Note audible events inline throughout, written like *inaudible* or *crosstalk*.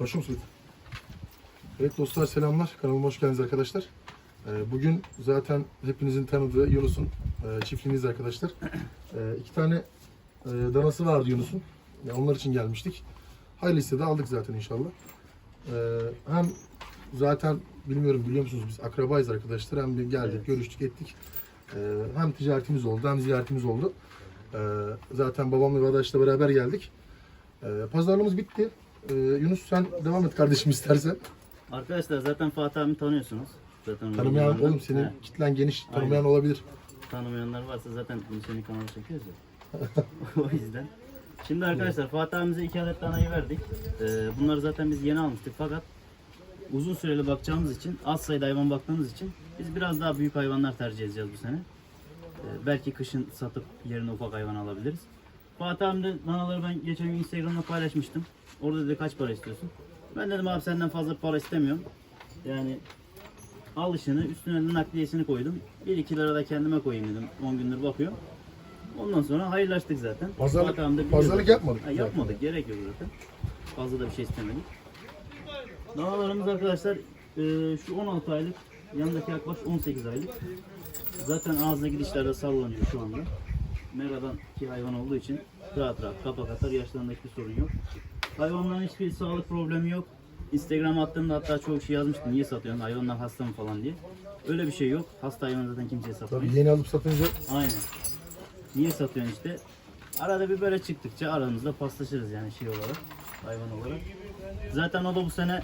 Başım Sweet. Evet dostlar selamlar. Kanalıma hoş geldiniz arkadaşlar. Ee, Bugün zaten hepinizin tanıdığı Yunus'un e, çiftliğindeyiz arkadaşlar. Ee, İki tane e, danası vardı Yunus'un. Onlar için gelmiştik. Hayırlısı da aldık zaten inşallah. Ee, Hem zaten bilmiyorum biliyor musunuz biz akrabayız arkadaşlar. Hem bir geldik, Evet. görüştük, ettik. Hem ticaretimiz oldu hem ziyaretimiz oldu. Zaten babamla ve arkadaşla beraber geldik. Ee, Pazarlığımız bitti. Ee, Yunus sen devam et kardeşim istersen. Arkadaşlar zaten Fatih abi tanıyorsunuz. Zaten Tanımayan oğlum senin He, kitlen geniş Aynen. tanımayan olabilir. tanımayanlar varsa zaten bunu senin kanala çekiyoruz ya. *laughs* o yüzden. Şimdi arkadaşlar Fatih abimize iki adet danayı verdik. Ee, bunları zaten biz yeni almıştık fakat uzun süreli bakacağımız için, az sayıda hayvan baktığımız için biz biraz daha büyük hayvanlar tercih edeceğiz bu sene. Ee, belki kışın satıp yerine ufak hayvan alabiliriz. Fatih abim de danaları ben geçen gün Instagram'da paylaşmıştım. Orada dedi kaç para istiyorsun? Ben dedim abi senden fazla para istemiyorum. Yani alışını üstüne de nakliyesini koydum. 1-2 lira da kendime koyayım dedim. 10 gündür bakıyorum. Ondan sonra hayırlaştık zaten. Pazarlık- pazarlık yapmadık Ha, yapmadık. Gerek yok zaten. Fazla da bir şey istemedik. Danalarımız arkadaşlar e, şu 16 aylık, yanındaki yakbaş 18 aylık. Zaten ağızda gidişlerde sallanıyor şu anda. Mera'dan ki hayvan olduğu için rahat rahat kapak atar yaşlarında hiçbir sorun yok. Hayvanların hiçbir sağlık problemi yok. Instagram attığımda hatta çok şey yazmıştım niye satıyorsun hayvanlar hasta mı falan diye. Öyle bir şey yok. Hasta hayvan zaten kimseye satmayız. Tabii yeni alıp satınca Aynen. Niye satıyorsun işte? Arada bir böyle çıktıkça aramızda paslaşırız yani şey olarak, hayvan olarak. Zaten o da bu sene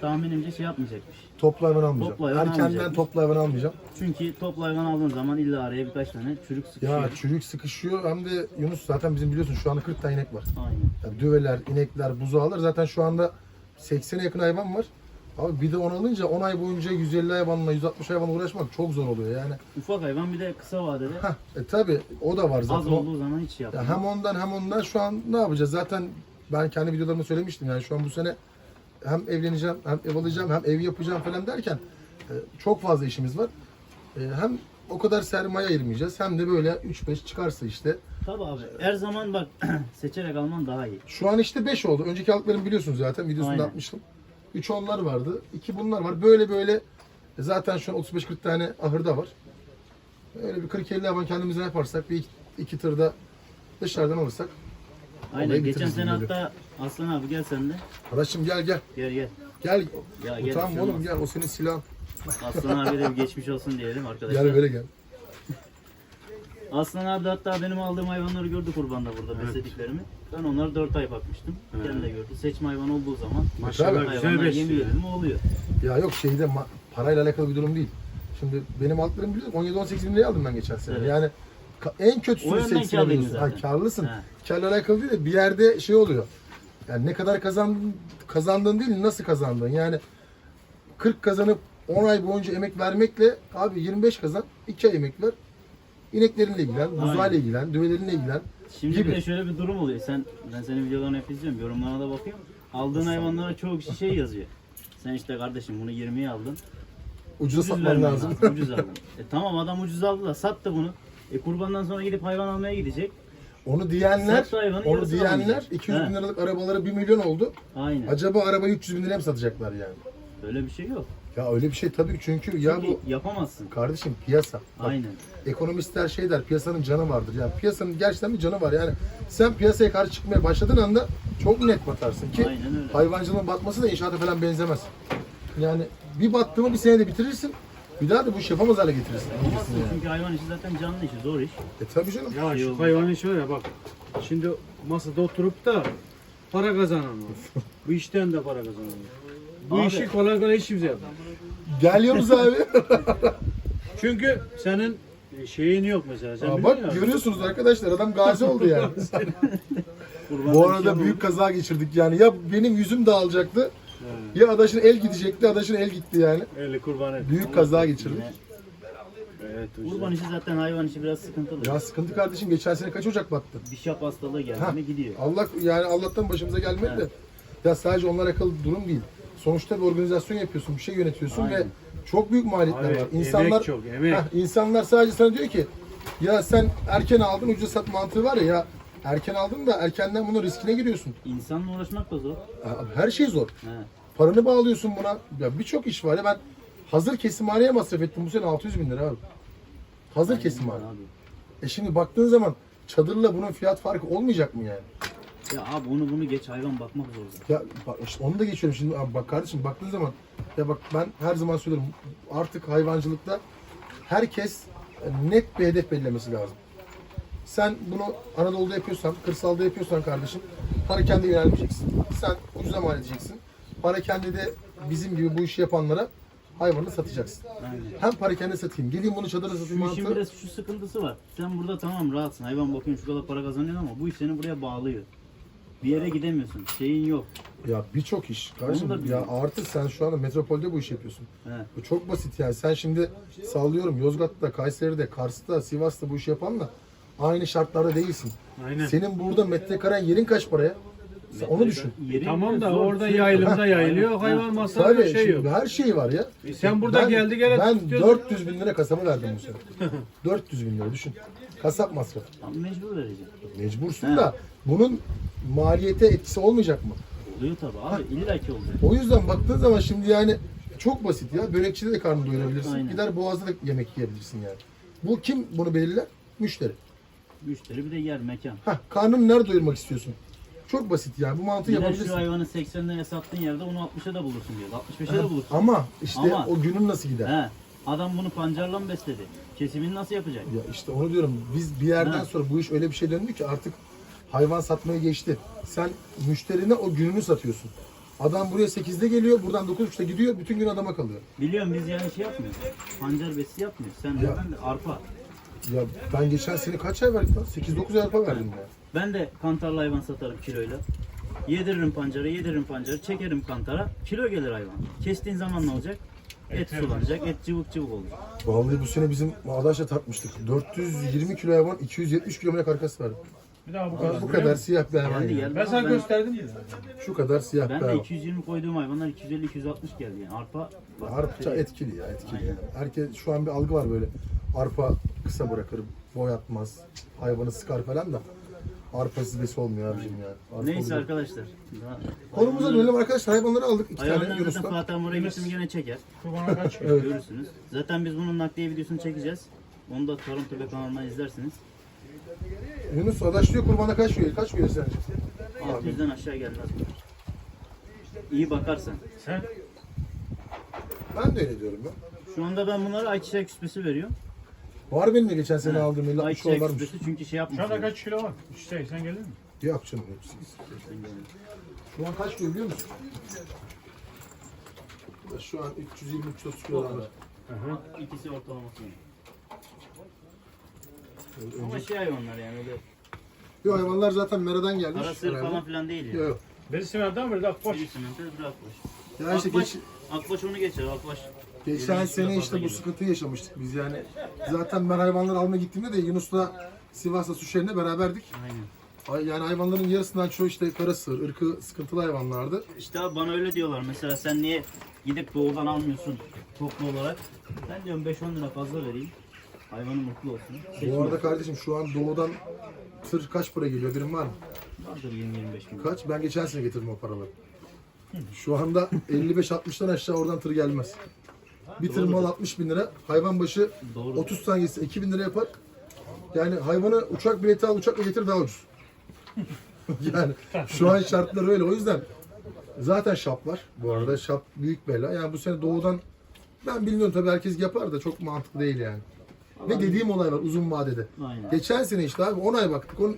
tahminimce şey yapmayacakmış. toplu hayvan almayacağım. Toplu hayvan Erkenden almayacakmış. toplu hayvan almayacağım. Çünkü toplu hayvan aldığın zaman illa araya birkaç tane çürük sıkışıyor. Ya çürük sıkışıyor hem de Yunus zaten bizim biliyorsun şu anda 40 tane inek var. Aynen. Yani düveler, inekler, buzağlar zaten şu anda 80'e yakın hayvan var. Abi bir de onu alınca 10 ay boyunca 150 hayvanla 160 hayvanla uğraşmak çok zor oluyor yani. Ufak hayvan bir de kısa vadede Heh, e tabi o da var zaten. az olduğu zaman hiç şey Ya yapmıyor. hem ondan hem ondan şu an ne yapacağız? Zaten ben kendi videolarımda söylemiştim yani şu an bu sene hem evleneceğim hem ev alacağım hem ev yapacağım falan derken e, çok fazla işimiz var. E, Hem o kadar sermaye ayırmayacağız hem de böyle 3-5 çıkarsa işte. Tabii abi. Her zaman bak *clears throat* seçerek alman daha iyi. Şu an işte 5 oldu. Önceki aldıklarımı biliyorsunuz zaten videosunda Aynen. atmıştım. 3 onlar vardı. 2 bunlar var. Böyle böyle e, zaten şu an 35-40 tane ahırda var. Öyle bir 40-50 hayvan kendimize yaparsak bir iki, iki tırda dışarıdan alırsak. Aynen. Geçen sene hatta Aslan abi gel sen de. Arkadaşım gel gel. Gel gel. Gel. Ya gel, Utanma şey oğlum gel. O senin silahın. Aslan abi de bir geçmiş olsun diyelim arkadaşlar. Gel böyle gel. Aslan abi de hatta benim aldığım hayvanları gördü kurbanda burada beslediklerimi. Ben onları 4 ay bakmıştım. Kendi de gördü. Seçme hayvan olduğu zaman Maşallah, hayvanlar güzel besliyor. yemiyor dedim oluyor. Ya yok şeyde parayla alakalı bir durum değil. Şimdi benim altlarım biliyorsun 17-18 bin liraya aldım ben geçen sene. Evet. Yani en O kötüsünü yönden 80 kârlıydın alıyorsun. Ha, zaten. karlısın. Ha. Karla alakalı değil de bir yerde şey oluyor. Yani ne kadar kazandın, kazandın değil nasıl kazandın. Yani 40 kazanıp 10 ay boyunca emek vermekle abi 25 kazan 2 ay emek ver. İneklerinle ilgilen, buzağıyla ilgilen, düvelerinle ilgilen. Şimdi Gibi. bir de şöyle bir durum oluyor. Sen ben senin videolarını hep izliyorum. Yorumlarına da bakıyorum. Aldığın hayvanlara çoğu kişi şey yazıyor. Sen işte kardeşim bunu 20'ye aldın. Ucuza Ucuz satman vermen lazım. Ucuz aldın. *laughs* E tamam adam ucuz aldı da sattı bunu. E kurbandan sonra gidip hayvan almaya gidecek. Onu diyenler, hayvanı, onu yarısını diyenler almayacak. 200 bin He. liralık arabaları 1 milyon oldu. Aynen. Acaba arabayı 300 bin liraya mı satacaklar yani? Öyle bir şey yok. Ya öyle bir şey tabii ki çünkü ya bu yapamazsın. kardeşim piyasa. Bak, Aynen. ekonomistler şey der piyasanın canı vardır. Yani piyasanın gerçekten bir canı var. Yani sen piyasaya karşı çıkmaya başladığın anda çok net batarsın ki Aynen öyle. hayvancılığın batması da inşaata falan benzemez. Yani bir battı mı bir senede bitirirsin. Bir daha da bu iş yapamaz hale getirirsin. Yapamazsın Yani. çünkü hayvan işi zaten canlı işi, zor iş. E tabii canım. Ya şu hayvanın şöyle bak. Şimdi masada oturup da para kazanan var. *laughs* Bu işten de para kazanan var. Bu Abi. işi kolay kolay hiç kimse yapmaz. Geliyoruz abi. *laughs* Çünkü senin e, şeyin yok mesela. Sen Aa, biliyorsun bak ya. görüyorsunuz arkadaşlar adam gazi oldu yani. *laughs* Kurbandan Bu arada büyük kaza geçirdik yani. Ya benim yüzüm dağılacaktı. Ya adaşın el gidecekti. Adaşın el gitti yani. Eli kurban et. Büyük kaza geçirdik. Evet. Kurban işi zaten hayvan işi biraz sıkıntılı. Ya sıkıntı kardeşim geçen sene kaç ocak battı? Bir şap hastalığı geldi Ha. mi gidiyor. Allah yani Allah'tan başımıza gelmedi de. Evet. Ya sadece onlar akıllı durum değil. Sonuçta bir organizasyon yapıyorsun, bir şey yönetiyorsun Aynen. ve çok büyük maliyetler Abi, var. emek İnsanlar çok, emek. Heh, insanlar sadece sana diyor ki ya sen erken aldın ucuz sat mantığı var ya ya erken aldın da erkenden bunun riskine giriyorsun. İnsanla uğraşmak da zor. Abi her şey zor. He. Paranı bağlıyorsun buna. Ya birçok iş var ya ben hazır kesimhaneye masraf ettim bu sene 600 bin lira abi. Hazır Aynen kesimhane. abi. E şimdi baktığın zaman çadırla bunun fiyat farkı olmayacak mı yani? Ya abi onu bunu geç hayvan bakmak zor zaten. Ya bak işte onu da geçiyorum şimdi abi bak kardeşim baktığın zaman ya bak ben her zaman söylerim artık hayvancılıkta herkes net bir hedef belirlemesi lazım. Sen bunu Anadolu'da yapıyorsan, kırsalda yapıyorsan kardeşim parakende yönelmeyeceksin. Sen ucuza mal edeceksin. Parakende de bizim gibi bu işi yapanlara hayvanı satacaksın. Aynen. Hem parakende satayım, geleyim bunu çadıra satayım. Şu işin mantığı- bir de şu sıkıntısı var. Sen burada tamam rahatsın. Hayvan bakıyorsun şu kadar para kazanıyorsun ama bu iş seni buraya bağlıyor. Bir yere gidemiyorsun. Şeyin yok. Ya birçok iş kardeşim. Onu da Ya biliyorum. sen şu anda metropolde bu işi yapıyorsun. He. Bu çok basit yani. Sen şimdi sallıyorum Yozgat'ta, Kayseri'de, Kars'ta, Sivas'ta bu işi yapanla aynı şartlarda değilsin. Aynen. Senin burada metrekaren yerin kaç paraya? Sen onu düşün. Yeri Tamam da zor, orada sürekli- yayılımda yayılıyor. Hayvan masrafı Tabii şey şimdi yok. her şey var ya. E sen burada geldi gene Ben tutuyorsun. 400 bin lira kasaba verdim bu sene. *laughs* 400 bin lira düşün. Kasap masrafı. Ama mecbur verecek. Mecbursun da bunun maliyete etkisi olmayacak mı? Oluyor tabii abi. İlla ki oluyor. O yüzden baktığın zaman şimdi yani çok basit ya. Börekçide de karnını doyurabilirsin. Aynen. Gider boğazda da yemek yiyebilirsin yani. Bu kim bunu belirler? Müşteri. Müşteri bir de yer, mekan. Hah, karnını nerede doyurmak istiyorsun? Çok basit yani. Bu mantığı Bir de yapabilirsin. şu hayvanı 80 liraya sattığın yerde onu 60'a da bulursun diyor. 65'e de bulursun. Ama işte Ama- o günün nasıl gider? He. Adam bunu pancarla mı besledi? Kesimini nasıl yapacak? Ya işte onu diyorum. Biz bir yerden Ha. sonra bu iş öyle bir şey döndü ki artık hayvan satmaya geçti. Sen müşterine o gününü satıyorsun. Adam buraya 8'de geliyor, buradan 9.30'da gidiyor, bütün gün adama kalıyor. Biliyorum biz yani şey yapmıyoruz. Pancar besi yapmıyoruz. Sen de ben de arpa. Ya ben geçen sene kaç ay verdim lan? 8-9 ay arpa verdim ya. Ben de kantarlı hayvan satarım kiloyla. Yediririm pancarı, yediririm pancarı, çekerim kantara. Kilo gelir hayvan. Kestiğin zaman ne olacak? Et sulanacak, et cıvık cıvık olacak. Vallahi bu sene bizim arkadaşla tartmıştık. 420 kilo hayvan, 270 kilometre karkas verdim. Bir daha bu Bu kadar. kadar siyah bir hayvan. Geldi. Ben sana Ben, gösterdim ya. Şu kadar siyah bir ben de hayvan. 220 koyduğum hayvanlar 250-260 geldi yani. Arpa Arpa şey- etkili ya etkili. Aynen. yani. Herkes şu an bir algı var böyle. Arpa kısa bırakır, boyatmaz, hayvanı sıkar falan da. Arpa sizbesi olmuyor abicim ya. Arpa Neyse olacak. arkadaşlar. Daha- Konumuza dönelim arkadaşlar. Hayvanları aldık. iki tane Hayvanları zaten Yunus'tan. Fatih Amor'a gene çeker. Şu bana kaç. *laughs* Görürsünüz. Zaten biz bunun nakliye videosunu çekeceğiz. Onu da Tarım Tepe kanalından izlersiniz. Yunus adaşlıyor kurbana kaç veriyor? Kaç veriyor sence? 600'den aşağı gelmez. İyi bakarsan. Sen Ben de öyle diyorum ya. Şu anda ben bunlara ayçiçek küspesi veriyorum. Var benim de geçen sene aldığım 50 60 Ayçiçek varmış. küspesi çünkü şey şu anda yapmıyor. kaç kilo var? İşte sen gelir mi? Yok canım hepsi. Şu an kaç kilo biliyor musun? Şu an 320-330 kilo var. İkisi ortalaması. Ama şey hayvanlar yani öyle Yok hayvanlar zaten meradan gelmiş. arasır herhalde. falan filan değil yani. Yok yok. Birisi nereden beri akbaş. Bir sınıfta bir akbaş. Ya işte akbaş, geç, akbaş onu geçer akbaş. Geçen sene işte bu sıkıntıyı yaşamıştık biz yani. Zaten ben hayvanları almaya gittiğimde de Yunus'la Sivas'la su şehrinde beraberdik. Aynen. Ay- Yani hayvanların yarısından çoğu işte kara sığır, ırkı sıkıntılı hayvanlardı. İşte abi bana öyle diyorlar. Mesela sen niye gidip doğudan almıyorsun toplu olarak? Ben diyorum 5-10 lira fazla vereyim. Hayvanı mutlu olsun. Bu arada kardeşim şu an doğudan tır kaç para geliyor birim var mı? Vardır 20-25 bin. Kaç? Ben geçen sene getirdim o paraları. Şu anda 55-60'tan aşağı oradan tır gelmez. Bir tır mal 60 bin lira. Hayvan başı Doğru. 30 tanesi 2000 lira yapar. Yani hayvanı uçak bileti al uçakla getir daha ucuz. *laughs* yani şu an şartlar öyle. O yüzden zaten şap var. Bu arada şap büyük bela. Yani bu sene doğudan ben bilmiyorum tabii herkes yapar da çok mantıklı değil yani. Ve dediğim olay var uzun vadede. Aynen. Geçen sene işte abi 10 ay baktık. 10,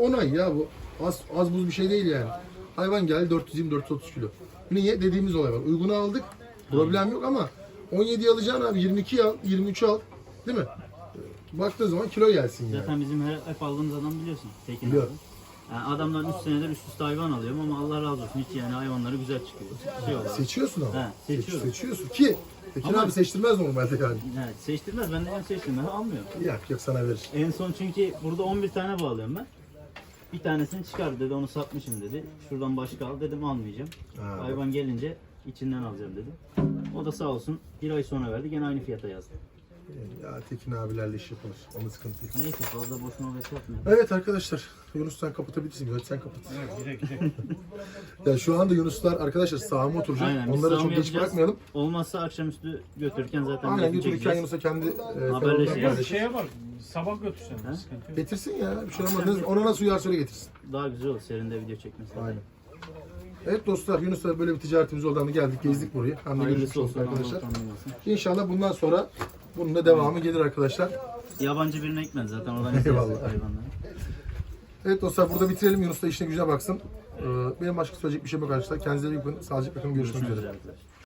10 ay ya bu. Az, az buz bir şey değil yani. Hayvan geldi 420-430 kilo. Niye? Dediğimiz olay var. Uygunu aldık. Problem yok ama 17 alacaksın abi 22 al, 23 al. Değil mi? Baktığın zaman kilo gelsin yani. Zaten bizim hep, hep aldığımız adam biliyorsun. Tekin abi. Biliyorum. Yani adamdan 3 senedir üst üste hayvan alıyorum ama Allah razı olsun hiç yani hayvanları güzel çıkıyor. Şey olarak. Seçiyorsun ama. He, seçiyorum. Seç- seçiyorsun ki Tekin Ama- abi seçtirmez normalde yani. Evet, seçtirmez. Ben de ben seçtim. Ben almıyorum. Yok yok sana verir. En son çünkü burada 11 tane bağlıyorum ben. Bir tanesini çıkar dedi onu satmışım dedi. Şuradan başka al dedim almayacağım. Ha. Hayvan gelince içinden alacağım dedim. O da sağ olsun bir ay sonra verdi gene aynı fiyata yazdı. Ya Tekin abilerle iş yapılır. Onu sıkıntı değil. Neyse fazla boş muhabbet yapmayalım. Evet arkadaşlar. Yunus sen kapatabilirsin. Evet sen kapat. Direkt direkt. *laughs* Ya şu anda Yunuslar arkadaşlar sağıma oturacak. Aynen, biz Onlara sağımı çok geç yapacağız. bırakmayalım. Olmazsa akşamüstü götürürken zaten Aynen belki götürürken çekeceğiz. Yunus'a kendi e, kanalından Haberleşiriz. paylaşır. Şeye bak sabah götürsen Ha? sıkıntı yok. Getirsin ya. Bir şey olmaz. Ne- Ona nasıl uyarsa öyle getirsin. Daha güzel olur serinde video çekmesi. Aynen. Evet dostlar Yunus'la böyle bir ticaretimiz oldu. Hani geldik gezdik burayı. Hem de görüşmüş olduk arkadaşlar. İnşallah bundan sonra bunun da devamı gelir arkadaşlar. Yabancı birine ekmedi zaten oradan Eyvallah. hayvanları. Evet dostlar burada bitirelim. Yunus da işine gücüne baksın. Ee, benim başka söyleyecek bir şey yok arkadaşlar. Kendinize iyi bakın. Sağlıcakla kalın. Görüşmek üzere arkadaşlar.